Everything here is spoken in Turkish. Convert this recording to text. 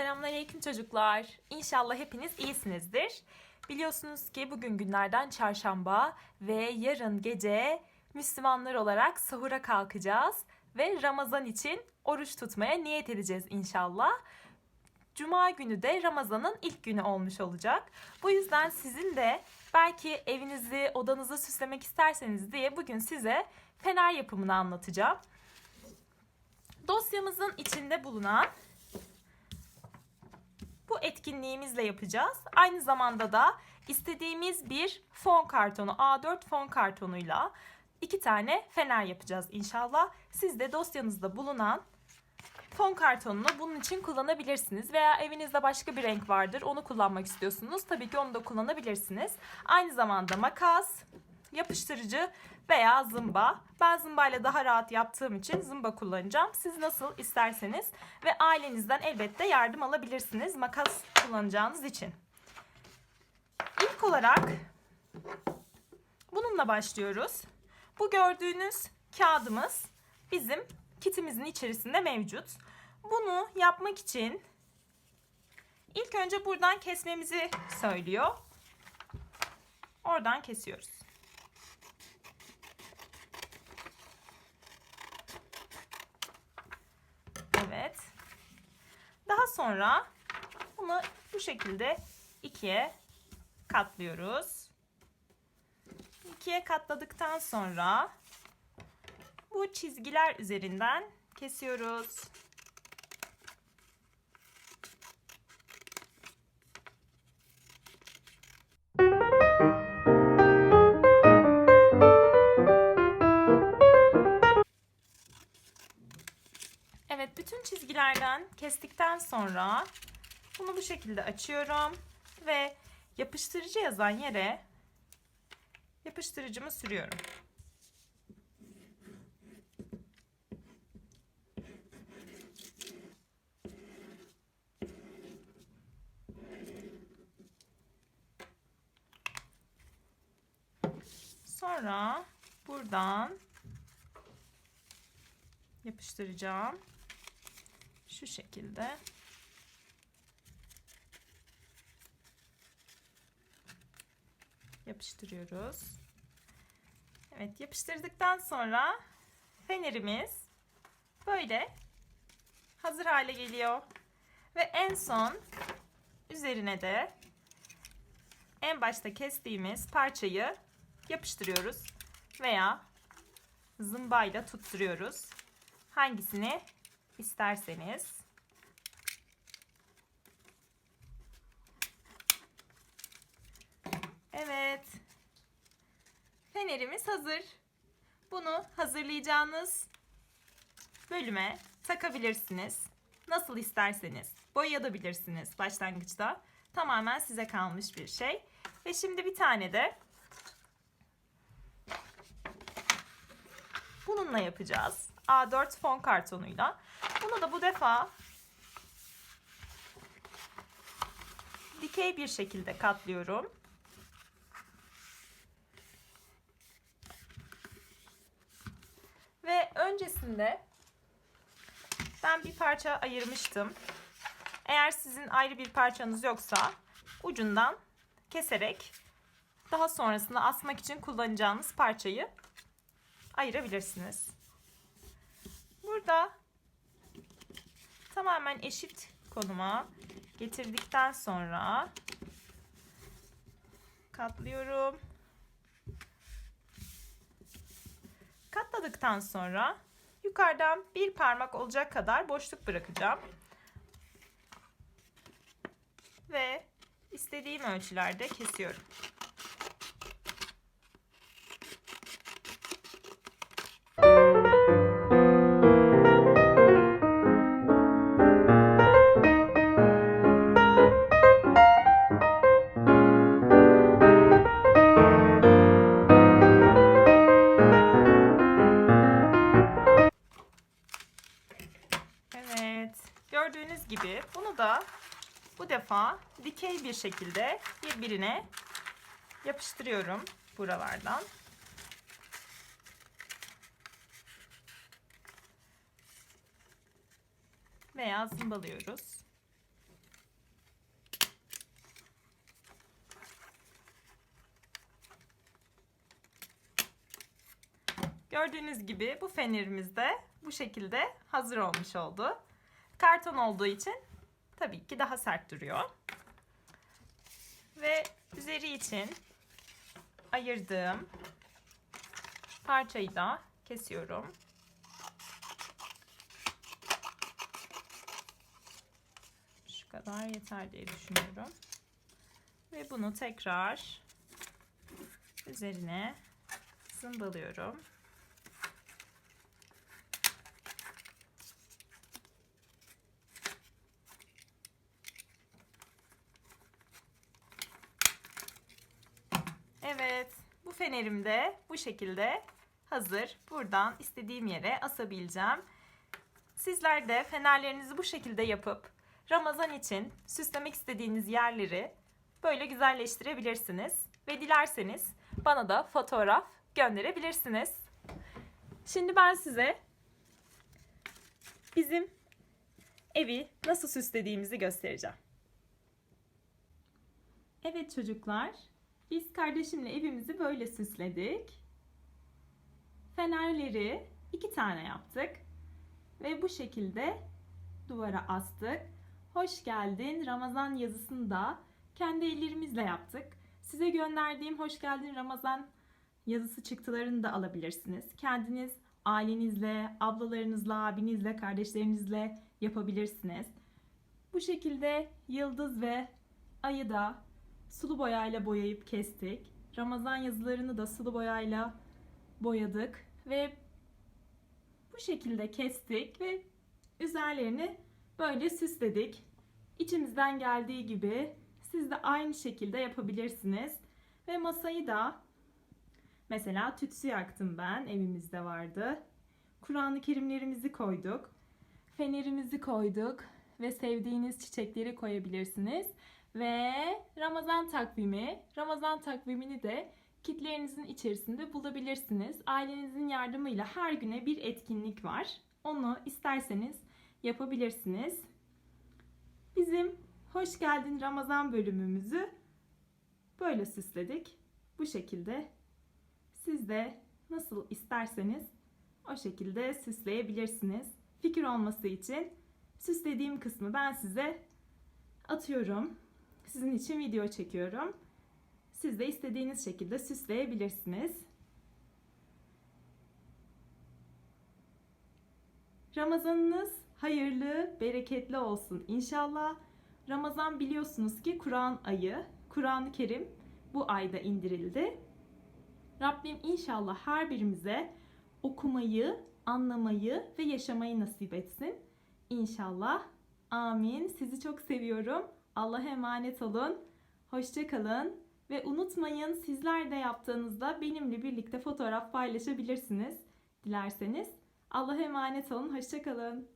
Selamünaleyküm çocuklar. İnşallah hepiniz iyisinizdir. Biliyorsunuz ki bugün günlerden çarşamba ve yarın gece Müslümanlar olarak sahura kalkacağız ve Ramazan için oruç tutmaya niyet edeceğiz inşallah. Cuma günü de Ramazan'ın ilk günü olmuş olacak. Bu yüzden sizin de belki evinizi, odanızı süslemek isterseniz diye bugün size fener yapımını anlatacağım. Dosyamızın içinde bulunan bu etkinliğimizle yapacağız. Aynı zamanda da istediğimiz bir fon kartonu, A4 fon kartonuyla iki tane fener yapacağız inşallah. Siz de dosyanızda bulunan fon kartonunu bunun için kullanabilirsiniz. Veya evinizde başka bir renk vardır, onu kullanmak istiyorsunuz. Tabii ki onu da kullanabilirsiniz. Aynı zamanda makas, yapıştırıcı veya zımba. Ben zımbayla daha rahat yaptığım için zımba kullanacağım. Siz nasıl isterseniz ve ailenizden elbette yardım alabilirsiniz makas kullanacağınız için. İlk olarak bununla başlıyoruz. Bu gördüğünüz kağıdımız bizim kitimizin içerisinde mevcut. Bunu yapmak için ilk önce buradan kesmemizi söylüyor. Oradan kesiyoruz. Evet. Daha sonra bunu bu şekilde ikiye katlıyoruz. İkiye katladıktan sonra bu çizgiler üzerinden kesiyoruz. Çizgilerden kestikten sonra bunu bu şekilde açıyorum ve yapıştırıcı yazan yere yapıştırıcımı sürüyorum. Sonra buradan yapıştıracağım. Şu şekilde. Yapıştırıyoruz. Evet yapıştırdıktan sonra fenerimiz böyle hazır hale geliyor. Ve en son üzerine de en başta kestiğimiz parçayı yapıştırıyoruz veya zımbayla tutturuyoruz. Hangisini isterseniz. Evet. Fenerimiz hazır. Bunu hazırlayacağınız bölüme takabilirsiniz. Nasıl isterseniz. Boyayabilirsiniz başlangıçta. Tamamen size kalmış bir şey. Ve şimdi bir tane de bununla yapacağız. A4 fon kartonuyla. Bunu da bu defa dikey bir şekilde katlıyorum. Ve öncesinde ben bir parça ayırmıştım. Eğer sizin ayrı bir parçanız yoksa ucundan keserek daha sonrasında asmak için kullanacağınız parçayı ayırabilirsiniz. Burada tamamen eşit konuma getirdikten sonra katlıyorum. Katladıktan sonra yukarıdan bir parmak olacak kadar boşluk bırakacağım. Ve istediğim ölçülerde kesiyorum. Bu defa dikey bir şekilde birbirine yapıştırıyorum buralardan. Veya zımbalıyoruz. Gördüğünüz gibi bu fenerimiz de bu şekilde hazır olmuş oldu. Karton olduğu için tabii ki daha sert duruyor. Ve üzeri için ayırdığım parçayı da kesiyorum. Şu kadar yeter diye düşünüyorum. Ve bunu tekrar üzerine zımbalıyorum. Evet, bu fenerim de bu şekilde hazır. Buradan istediğim yere asabileceğim. Sizler de fenerlerinizi bu şekilde yapıp Ramazan için süslemek istediğiniz yerleri böyle güzelleştirebilirsiniz. Ve dilerseniz bana da fotoğraf gönderebilirsiniz. Şimdi ben size bizim evi nasıl süslediğimizi göstereceğim. Evet çocuklar, biz kardeşimle evimizi böyle süsledik. Fenerleri iki tane yaptık ve bu şekilde duvara astık. Hoş geldin Ramazan yazısını da kendi ellerimizle yaptık. Size gönderdiğim hoş geldin Ramazan yazısı çıktılarını da alabilirsiniz. Kendiniz ailenizle, ablalarınızla, abinizle, kardeşlerinizle yapabilirsiniz. Bu şekilde yıldız ve ayı da sulu boyayla boyayıp kestik. Ramazan yazılarını da sulu boyayla boyadık ve bu şekilde kestik ve üzerlerini böyle süsledik. İçimizden geldiği gibi siz de aynı şekilde yapabilirsiniz. Ve masayı da mesela tütsü yaktım ben evimizde vardı. Kur'an-ı Kerimlerimizi koyduk. Fenerimizi koyduk ve sevdiğiniz çiçekleri koyabilirsiniz. Ve Ramazan takvimi, Ramazan takvimini de kitlerinizin içerisinde bulabilirsiniz. Ailenizin yardımıyla her güne bir etkinlik var. Onu isterseniz yapabilirsiniz. Bizim hoş geldin Ramazan bölümümüzü böyle süsledik. Bu şekilde siz de nasıl isterseniz o şekilde süsleyebilirsiniz. Fikir olması için süslediğim kısmı ben size atıyorum. Sizin için video çekiyorum. Siz de istediğiniz şekilde süsleyebilirsiniz. Ramazanınız hayırlı, bereketli olsun inşallah. Ramazan biliyorsunuz ki Kur'an ayı. Kur'an-ı Kerim bu ayda indirildi. Rabbim inşallah her birimize okumayı, anlamayı ve yaşamayı nasip etsin. İnşallah. Amin. Sizi çok seviyorum. Allah'a emanet olun. Hoşça kalın. Ve unutmayın sizler de yaptığınızda benimle birlikte fotoğraf paylaşabilirsiniz. Dilerseniz. Allah'a emanet olun. Hoşça kalın.